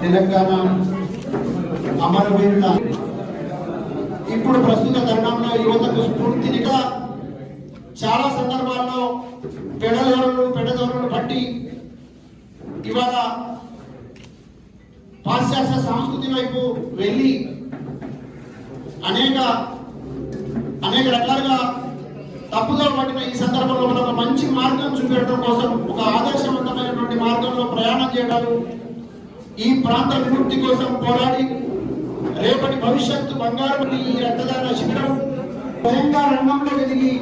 తెలంగాణ అమరవీరుల ఇప్పుడు ప్రస్తుత తరుణంలో యువతకు స్ఫూర్తినిగా చాలా సందర్భాల్లో పెడదోరలు పెడదోరలు పట్టి ఇవాళ పాశ్చాత్య సంస్కృతి వైపు వెళ్ళి అనేక అనేక రకాలుగా తప్పుదో పట్టిన ఈ సందర్భంలో మనం మంచి మార్గం చూపెట్టడం కోసం ఒక ఆదర్శవంతమైనటువంటి మార్గంలో ప్రయాణం చేయడాలు ఈ ప్రాంత విముక్తి కోసం పోరాడి రేపటి భవిష్యత్తు బంగారం ఈ రక్తదాన శిబిరం స్వయంగా రంగంలో ఎదిగి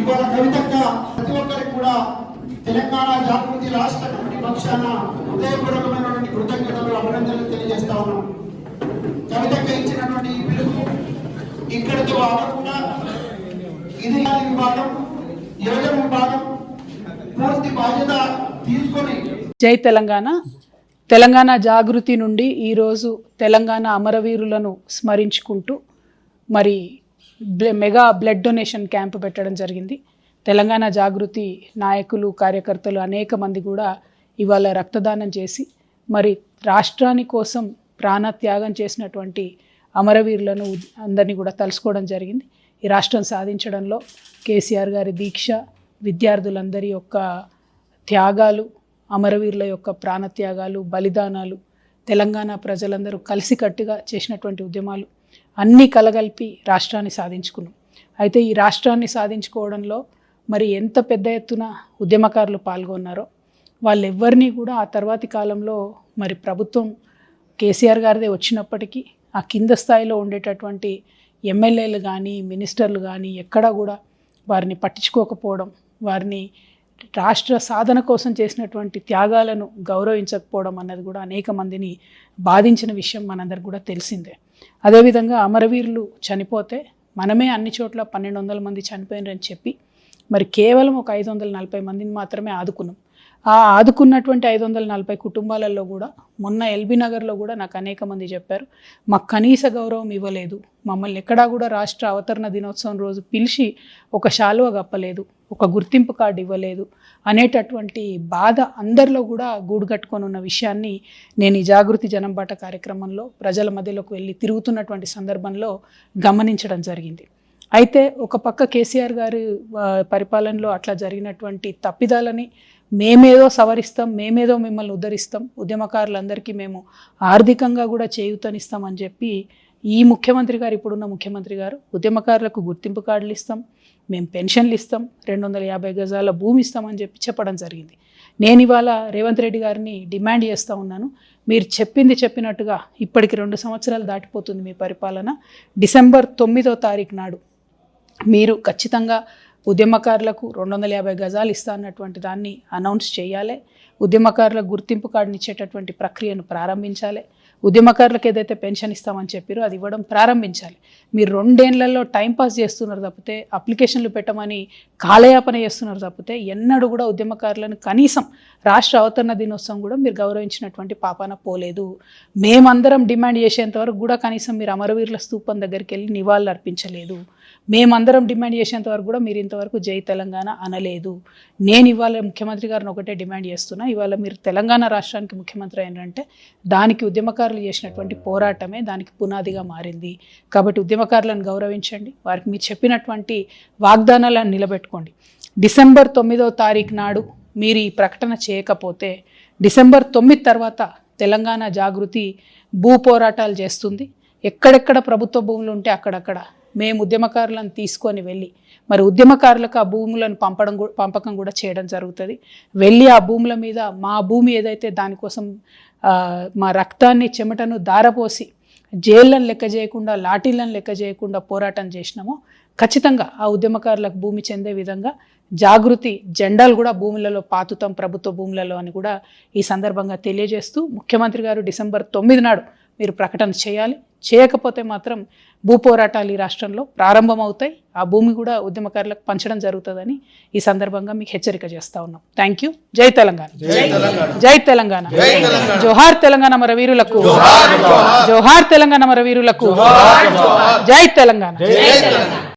ఇవాళ కవితక్క ప్రతి ఒక్కరికి కూడా తెలంగాణ జాగృతి రాష్ట్ర కమిటీ పక్షాన హృదయపూర్వకమైనటువంటి కృతజ్ఞతలు అభినందనలు తెలియజేస్తా ఉన్నాం. కవితక్క ఇచ్చినటువంటి ఈ పిలుపు ఇక్కడితో ఆగకుండా ఇది విభాగం యువజన విభాగం పూర్తి బాధ్యత తీసుకొని జై తెలంగాణ. తెలంగాణ జాగృతి నుండి ఈరోజు తెలంగాణ అమరవీరులను స్మరించుకుంటూ మరి మెగా బ్లడ్ డొనేషన్ క్యాంప్ పెట్టడం జరిగింది. తెలంగాణ జాగృతి నాయకులు కార్యకర్తలు అనేక మంది కూడా ఇవాళ రక్తదానం చేసి మరి రాష్ట్రాని కోసం ప్రాణత్యాగం చేసినటువంటి అమరవీరులను అందరినీ కూడా తలుసుకోవడం జరిగింది. ఈ రాష్ట్రం సాధించడంలో కేసీఆర్ గారి దీక్ష విద్యార్థులందరి యొక్క త్యాగాలు అమరవీరుల యొక్క ప్రాణత్యాగాలు బలిదానాలు తెలంగాణ ప్రజలందరూ కలిసికట్టుగా చేసినటువంటి ఉద్యమాలు అన్నీ కలగలిపి రాష్ట్రాన్ని సాధించుకున్నాం. అయితే ఈ రాష్ట్రాన్ని సాధించుకోవడంలో మరి ఎంత పెద్ద ఎత్తున ఉద్యమకారులు పాల్గొన్నారో వాళ్ళెవ్వరినీ కూడా ఆ తర్వాతి కాలంలో మరి ప్రభుత్వం కేసీఆర్ గారిదే వచ్చినప్పటికీ ఆ కింద స్థాయిలో ఉండేటటువంటి ఎమ్మెల్యేలు కానీ మినిస్టర్లు కానీ ఎక్కడా కూడా వారిని పట్టించుకోకపోవడం వారిని రాష్ట్ర సాధన కోసం చేసినటువంటి త్యాగాలను గౌరవించకపోవడం అన్నది కూడా అనేక మందిని బాధించిన విషయం మనందరికి కూడా తెలిసిందే. అదేవిధంగా అమరవీరులు చనిపోతే మనమే అన్ని చోట్ల పన్నెండు వందల మంది చనిపోయినారని చెప్పి మరి కేవలం ఒక ఐదు వందల నలభై మందిని మాత్రమే ఆదుకున్నాం. ఆ ఆదుకున్నటువంటి ఐదు వందల నలభై కుటుంబాలలో కూడా మొన్న ఎల్బీ నగర్లో కూడా నాకు అనేక మంది చెప్పారు మాకు కనీస గౌరవం ఇవ్వలేదు. మమ్మల్ని ఎక్కడా కూడా రాష్ట్ర అవతరణ దినోత్సవం రోజు పిలిచి ఒక శాలువ గప్పలేదు ఒక గుర్తింపు కార్డు ఇవ్వలేదు అనేటటువంటి బాధ అందరిలో కూడా గూడుగట్టుకొని ఉన్న విషయాన్ని నేను ఈ జాగృతి జనంబాట కార్యక్రమంలో ప్రజల మధ్యలోకి వెళ్ళి తిరుగుతున్నటువంటి సందర్భంలో గమనించడం జరిగింది. అయితే ఒక పక్క కేసీఆర్ గారి పరిపాలనలో అట్లా జరిగినటువంటి తప్పిదాలని మేమేదో సవరిస్తాం మేమేదో మిమ్మల్ని ఉద్ధరిస్తాం ఉద్యమకారులందరికీ మేము ఆర్థికంగా కూడా చేయూతనిస్తామని చెప్పి ఈ ముఖ్యమంత్రి గారు ఇప్పుడున్న ముఖ్యమంత్రి గారు ఉద్యమకారులకు గుర్తింపు కార్డులు ఇస్తాం మేము పెన్షన్లు ఇస్తాం రెండు వందల యాభై గజాల భూమి ఇస్తామని చెప్పి చెప్పడం జరిగింది. నేను ఇవాళ రేవంత్ రెడ్డి గారిని డిమాండ్ చేస్తూ ఉన్నాను. మీరు చెప్పింది చెప్పినట్టుగా ఇప్పటికి రెండు సంవత్సరాలు దాటిపోతుంది మీ పరిపాలన. డిసెంబర్ తొమ్మిదో తారీఖు నాడు మీరు ఖచ్చితంగా ఉద్యమకారులకు రెండు వందల యాభై గజాలు ఇస్తా అన్నటువంటి దాన్ని అనౌన్స్ చేయాలి. ఉద్యమకారులకు గుర్తింపు కార్డుని ఇచ్చేటటువంటి ప్రక్రియను ప్రారంభించాలి. ఉద్యమకారులకు ఏదైతే పెన్షన్ ఇస్తామని చెప్పారో అది ఇవ్వడం ప్రారంభించాలి. మీరు రెండేళ్ళలో టైంపాస్ చేస్తున్నారు తప్పితే అప్లికేషన్లు పెట్టమని కాలయాపన చేస్తున్నారు తప్పితే ఎన్నడూ కూడా ఉద్యమకారులను కనీసం రాష్ట్ర అవతరణ దినోత్సవం కూడా మీరు గౌరవించినటువంటి పాపాన పోలేదు. మేమందరం డిమాండ్ చేసేంత వరకు కూడా కనీసం మీరు అమరవీరుల స్తూపం దగ్గరికి వెళ్ళి నివాళులు అర్పించలేదు మేమందరం డిమాండ్ చేసేంత వరకు కూడా మీరు ఇంతవరకు జై తెలంగాణ అనలేదు. నేను ఇవాళ ముఖ్యమంత్రి గారిని ఒకటే డిమాండ్ చేస్తున్నా. ఇవాళ మీరు తెలంగాణ రాష్ట్రానికి ముఖ్యమంత్రి అయినంటే దానికి ఉద్యమకారులు చేసినటువంటి పోరాటమే దానికి పునాదిగా మారింది. కాబట్టి ఉద్యమకారులను గౌరవించండి. వారికి మీరు చెప్పినటువంటి వాగ్దానాలను నిలబెట్టుకోండి. డిసెంబర్ తొమ్మిదవ తారీఖు నాడు మీరు ఈ ప్రకటన చేయకపోతే డిసెంబర్ తొమ్మిది తర్వాత తెలంగాణ జాగృతి భూ పోరాటాలు చేస్తుంది. ఎక్కడెక్కడ ప్రభుత్వ భూములు ఉంటే అక్కడక్కడ మేము ఉద్యమకారులను తీసుకొని వెళ్ళి మరి ఉద్యమకారులకు ఆ భూములను పంపడం పంపకం కూడా చేయడం జరుగుతుంది. వెళ్ళి ఆ భూముల మీద మా భూమి ఏదైతే దానికోసం మా రక్తాన్ని చెమటను దారపోసి జైళ్ళను లెక్క చేయకుండా లాఠీలను లెక్క చేయకుండా పోరాటం చేసినామో ఖచ్చితంగా ఆ ఉద్యమకారులకు భూమి చెందే విధంగా జాగృతి జెండాలు కూడా భూములలో పాతుతాం ప్రభుత్వ భూములలో అని కూడా ఈ సందర్భంగా తెలియజేస్తూ ముఖ్యమంత్రి గారు డిసెంబర్ తొమ్మిది నాడు మీరు ప్రకటన చేయాలి. చేయకపోతే మాత్రం భూ పోరాటాలు ఈ రాష్ట్రంలో ప్రారంభమవుతాయి. ఆ భూమి కూడా ఉద్యమకారులకు పంచడం జరుగుతుందని ఈ సందర్భంగా మీకు హెచ్చరిక చేస్తా ఉన్నాం. థ్యాంక్ యూ జై తెలంగాణ. జై తెలంగాణ. జోహార్ తెలంగాణ మన వీరులకు జోహార్. తెలంగాణ మన వీరులకు జై తెలంగాణ.